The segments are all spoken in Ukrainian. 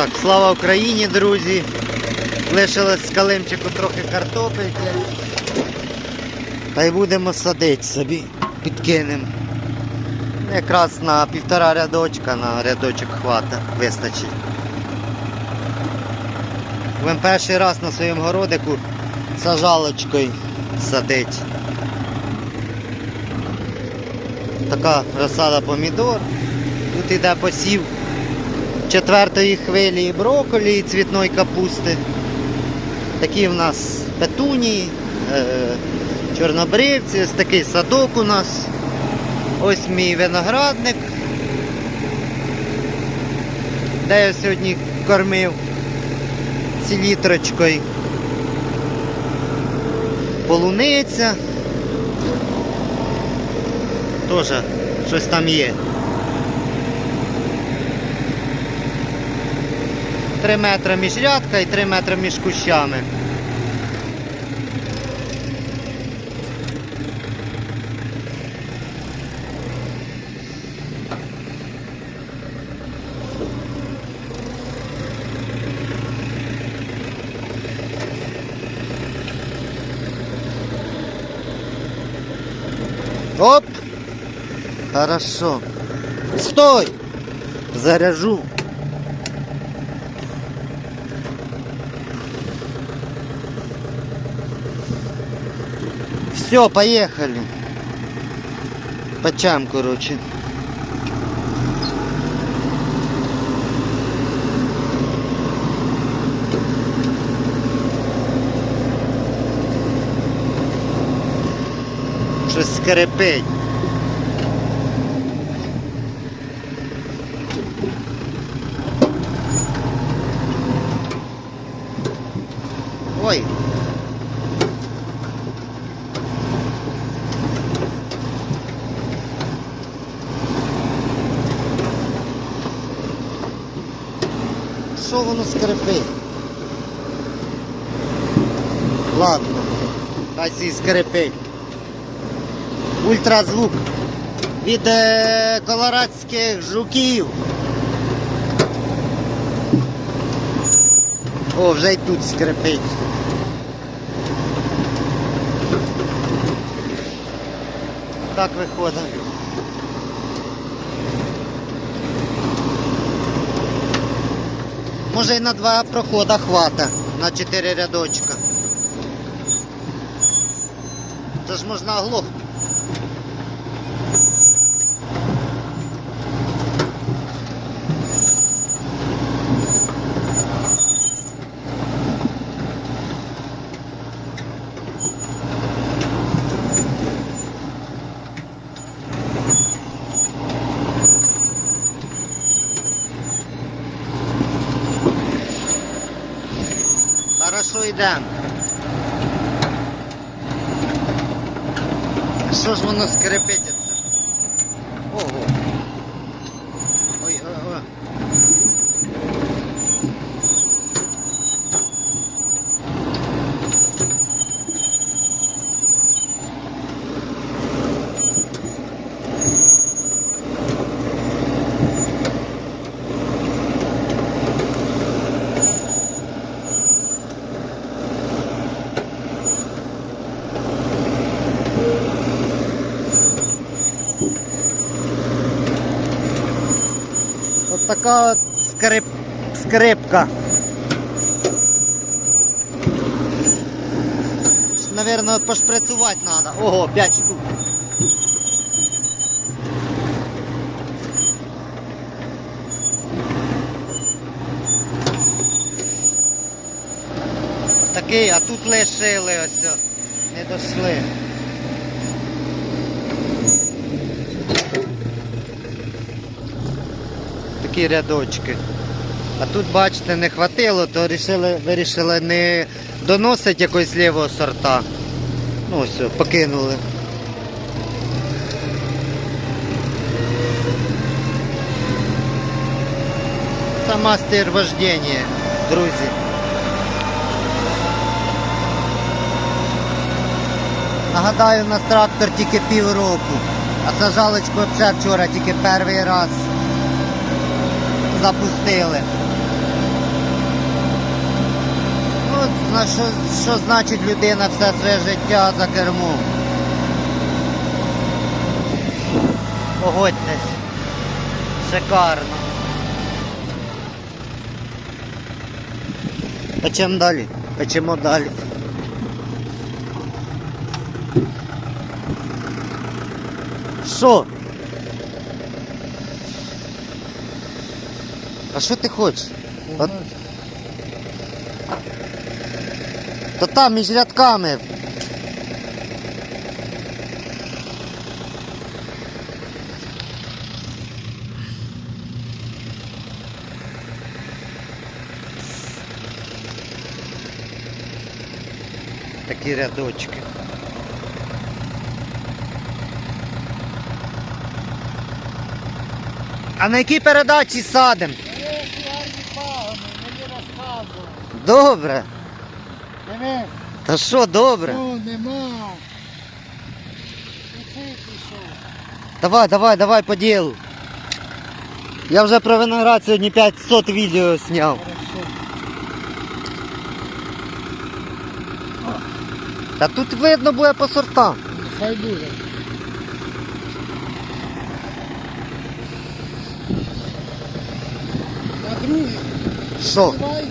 Так, слава Україні, друзі. Лишилось з калимчику трохи картопельки. Та й будемо садити собі, підкинемо. Якраз на півтора рядочка, на рядочок хвата вистачить. Будемо перший раз на своєму городику сажалочкою садить. Така розсада помідор. Тут йде посів четвертої хвилі брокколі і цвітної капусти. Такі в нас петунії, е, чорнобривці, ось такий садок у нас. Ось мій виноградник, де я сьогодні кормив селітрочкою. Полуниця. Теж щось там є. Три метри між рядка і три метри між кущами. Оп! Хорошо. Стой! Заряжу. Все, поехали. Почам, короче. Щось скрипить. Воно скрипить? Ладно, хай сі скрипить. Ультразвук від е, колорадських жуків. О, вже й тут скрипить. Так виходить. Може і на два прохода хвата, на чотири рядочка. Це ж можна оглохнути. Хорошо йдемо. Що ж воно скрипить? Ого. Ой, ой, ой. От така скрип... скрипка. Наверное, пошприцувати треба. Ого, 5 штук. Такий, а тут лишили ось. Не дошли. Такі рядочки. А тут, бачите, не хватило, то вирішили, вирішили не доносити якогось лівого сорта. Ну ось, покинули. Це мастер вождення, друзі. Нагадаю, у нас трактор тільки півроку, а сажалочку взагалі вчора тільки перший раз запустили. Ну, От на що, що значить людина все своє життя за кермом. Погодьтесь. Шикарно. Печемо далі, печемо далі. Що? Що ти хочеш? От- То там між рядками. Такі рядочки. А на якій передачі садим? Добре. Диви, Та що, добре? ну нема. І цей пішов. Давай, давай, давай по ділу. Я вже про виноград сьогодні 500 відео зняв. Хорошо. Та тут видно буде по сортам. Хай буде. На другий. Що? Давай,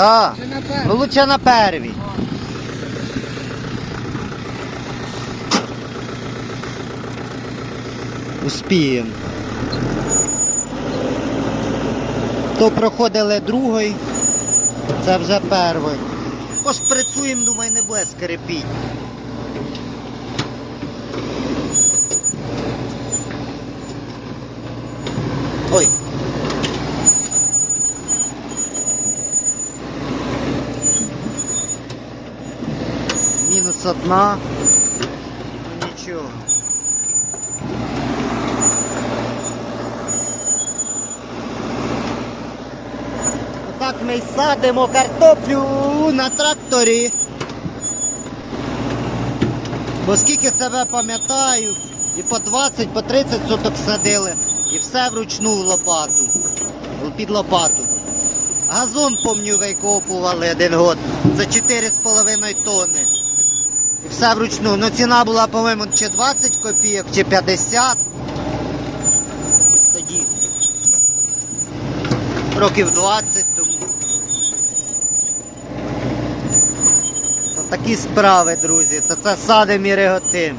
Да. чи на Ну лучше на первій. Успіємо. То проходили другий, це вже перший. Пошприцюємо, думаю, не буде скрипіть. Ой. Мінус одна. Ну нічого. Отак ми садимо картоплю на тракторі. Бо скільки себе пам'ятаю, і по 20, по 30 соток садили, і все вручну в лопату. Під лопату. Газон, помню, викопували один год за 4,5 тонни. І все вручну. Ну ціна була, по-моєму, чи 20 копійок, чи 50. Тоді. Років 20 тому. Такі справи, друзі. То це садим і реготим.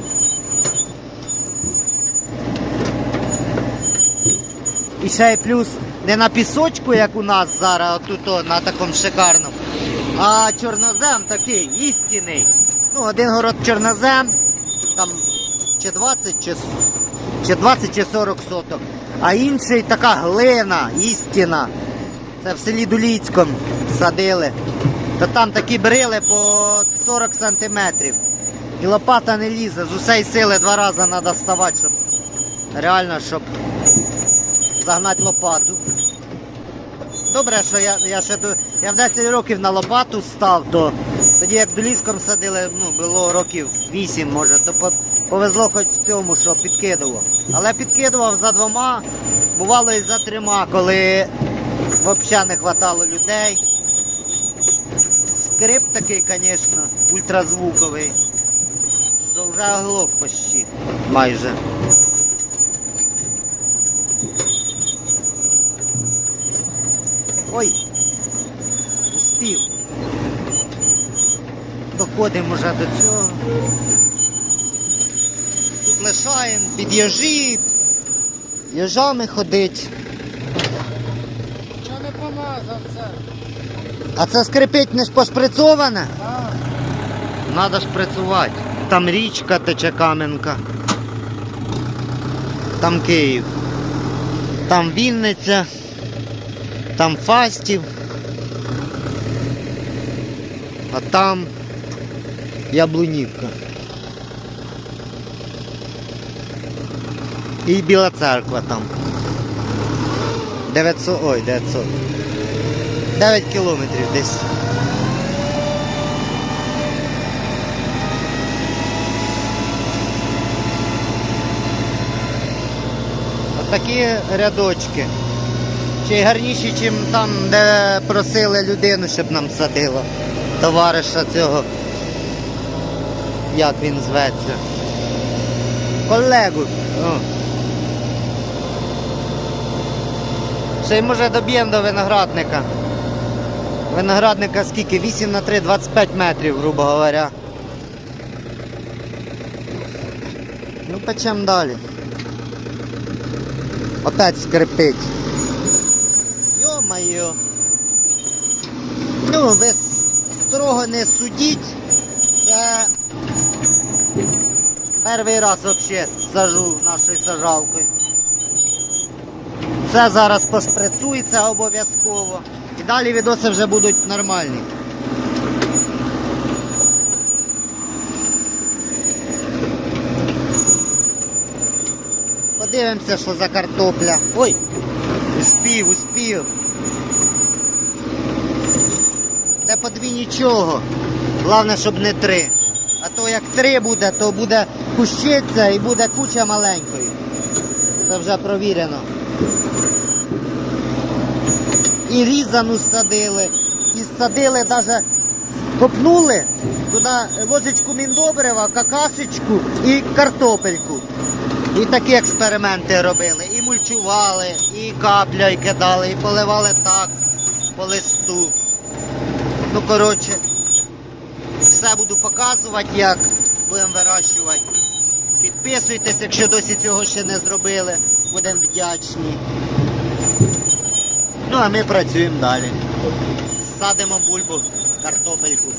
І ще й плюс не на пісочку, як у нас зараз, отут на такому шикарному, а чорнозем такий, істинний. Ну, один город чорнозем, там чи 20, чи, чи 20, чи 40 соток. А інший така глина, істина. Це в селі Дуліцькому садили. То там такі брили по 40 сантиметрів. І лопата не лізе, з усієї сили два рази треба ставати, щоб реально, щоб загнати лопату. Добре, що я, я ще я в 10 років на лопату став, то тоді як доліском садили, ну, було років 8, може, то повезло хоч в цьому, що підкидував. Але підкидував за двома, бувало і за трьома, коли взагалі не вистачало людей. Скрип такий, звісно, ультразвуковий. Що вже оглох почти майже. Ой, успів. Доходимо вже до цього. Тут лишаємо під яжі, яжами ходить. Чого не помазав це? А це скрипить не ж пошприцоване? Так. Надо шприцувати. Там річка тече Кам'янка. Там Київ. Там Вінниця. Там Фастів. А там Яблунівка. І Біла церква там. 900, ой, 900. 9 кілометрів десь. Отакі рядочки. Й гарніші, ніж там, де просили людину, щоб нам садила. товариша цього. Як він зветься? Колегу. Ще й може доб'ємо до виноградника. Виноградника скільки? 8 на 3, 25 метрів, грубо говоря. Ну, печем далі. Опять скрипить. Йо-моє. Ну, ви строго не судіть. Це перший раз взагалі сажу нашою сажалкою. Це зараз пошприцується обов'язково. І далі відоси вже будуть нормальні. Подивимося, що за картопля. Ой! Успів, успів. Це по дві нічого. Головне, щоб не три. А то як три буде, то буде кущиця і буде куча маленької. Це вже провірено. І різану садили, і садили навіть копнули туди ложечку міндобрива, какашечку і картопельку. І такі експерименти робили. І мульчували, і капля кидали, і поливали так по листу. Ну, коротше, все буду показувати, як будемо вирощувати. Підписуйтесь, якщо досі цього ще не зробили. Будемо вдячні. Ну, а ми працюємо далі. Садимо бульбу, картопельку.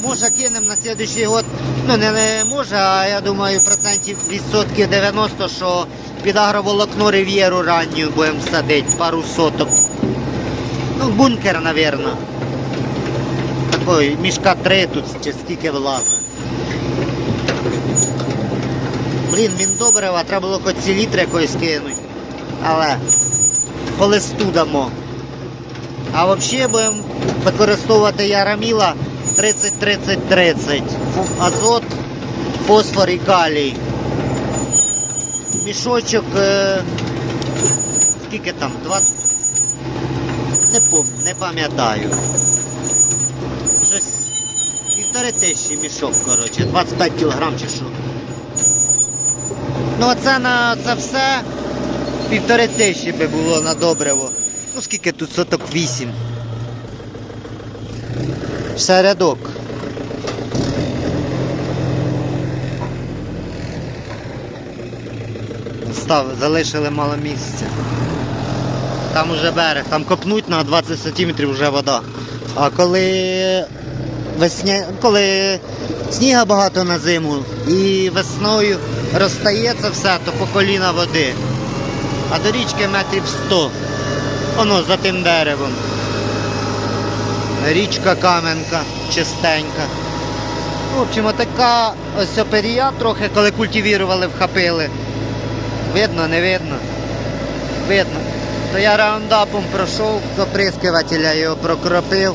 Може кинемо на наступний год, ну не, не може, а я думаю, процентів відсотків 90, що під агроволокно рив'єру ранню будемо садити, пару соток. Ну, бункер, напевно. Такий мішка три тут чи скільки влазить. Блін, він добрива, треба було хоч ці літри якось кинути. Але по листу дамо. А взагалі будемо використовувати яраміла 30-30-30. Азот, фосфор і калій. Мішочок. Е... Скільки там? 20. Не пом... не пам'ятаю. Півтори тисячі мішок, коротше, 25 кілограм чи що. Ну оце на це все півтори тисячі би було на добриво. Ну скільки тут соток 8. Ще рядок. Став, залишили мало місця. Там уже берег, там копнуть на 20 сантиметрів вже вода. А коли весня... коли сніга багато на зиму і весною розстається все, то по коліна води. А до річки метрів 100. Воно за тим деревом. Річка Кам'янка, чистенька. В общем, така ось оперія трохи, коли культивірували, вхопили. Видно, не видно? Видно. То я раундапом пройшов з оприскувателя його прокропив.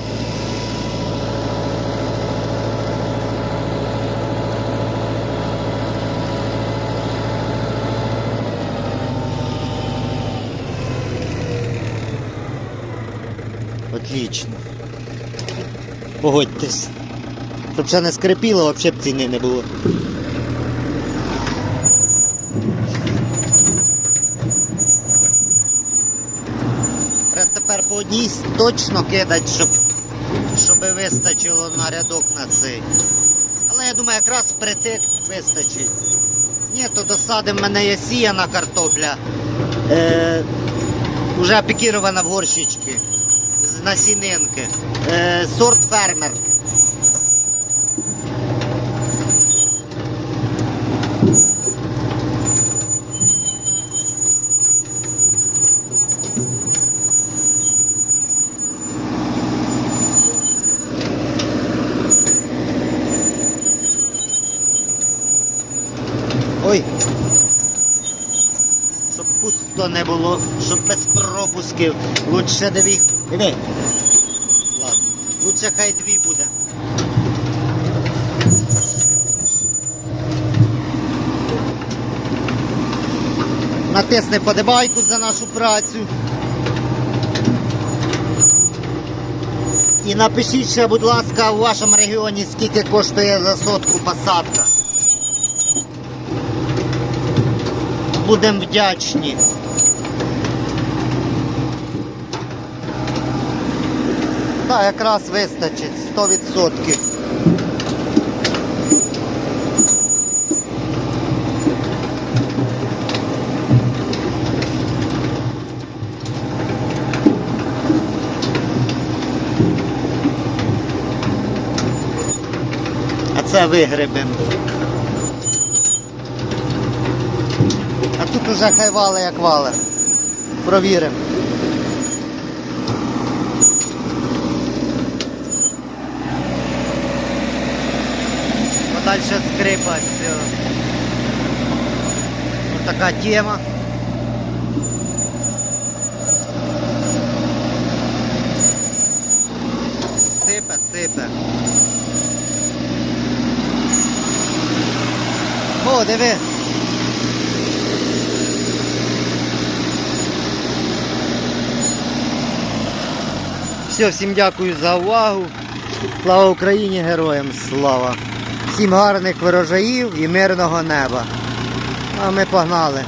Отлично. Погодьтесь. Щоб ще не скрипіло, взагалі б ціни не було. Треба тепер по одній точно кидати, щоб, щоб вистачило на рядок на цей. Але я думаю, якраз притик вистачить. Ні, то досадимо, в мене є сіяна картопля. Е, уже пікірована в горщички. З насінинки. Е, сорт фермер. Ой. Щоб пусто не було, щоб без пропусків. Лучше дві. Диви. Ладно. Лучше хай дві буде. Натисни подобайку за нашу працю. І напишіть ще, будь ласка, у вашому регіоні, скільки коштує за сотку посадка. Будемо вдячні. Так, якраз вистачить 100%. А це вигребем. А тут уже хай вали як вали. Провіримо. Подальше скрипать. Вот така тема. Сипе, сипе. О, диви. Все, всім дякую за увагу. Слава Україні, героям слава! Всім гарних врожаїв і мирного неба. А ми погнали.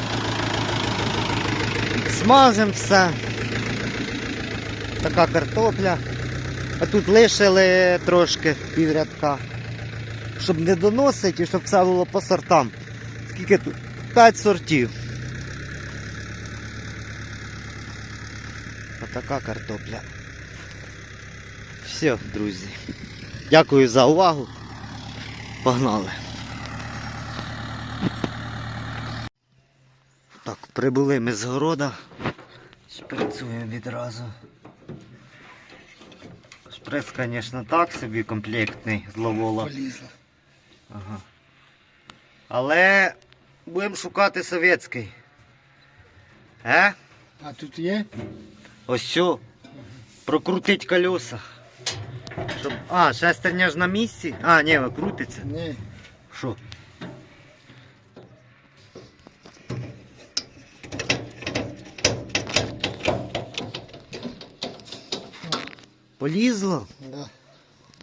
Смажемо все. Така картопля. А тут лишили трошки піврядка. Щоб не доносити щоб все було по сортам. Скільки тут? 5 сортів. Отака картопля. Все, друзі. Дякую за увагу. Погнали. Так, прибули ми з города. Шприцюємо відразу. Шприц, звісно, так собі комплектний з ловола. Ага. Але будемо шукати совєтський. Е? А тут є? Ось сьо. Прокрутить колеса. Щоб... А, шестерня ж на місці. А, ні, крутиться. Ні. Що? Полізло? Да.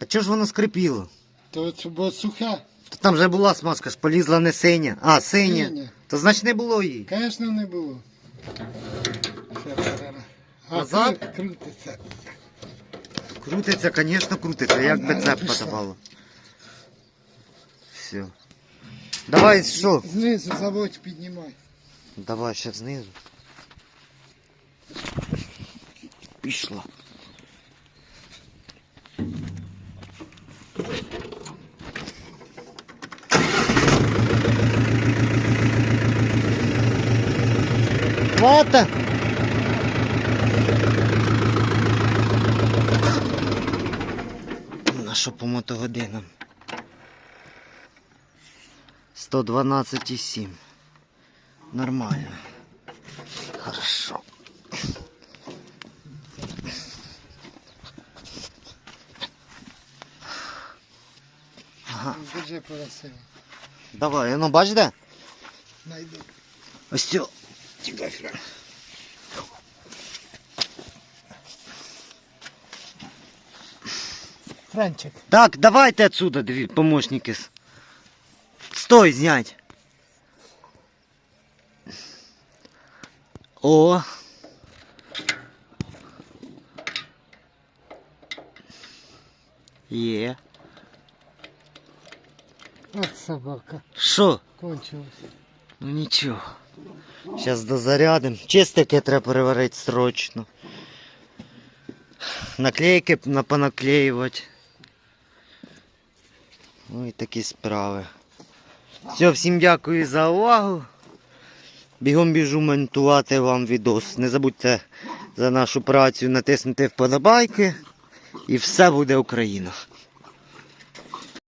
А чого ж воно скрипіло? То це бо суха. То там вже була смазка ж, полізла не синя. А, синя. Синя. То значить не було її. Звісно, не було. Зараз. Назад? крутиться. Крутиться, звісно, крутиться. Як би це Пішла. подавало. Все. Давай що? Знизу заводь піднімай. Давай ще знизу. Пішла. Хвата. Що по мотогодинам? 112,7. Нормально. Хорошо. Ага. Держи поросила. Давай, ну бач де? Найду. Ось цю. Тікай, Фран. Франчик. Так, давайте отсюда, дві помощники. с- Стой, знять. О. Є. От собака. Що? Кончилась. Ну нічого. Зараз дозарядим. Чистики треба переварити срочно. Наклейки на понаклеювати. Ну і такі справи. Все, всім дякую за увагу. Бігом біжу монтувати вам відос. Не забудьте за нашу працю натиснути вподобайки. І все буде Україна.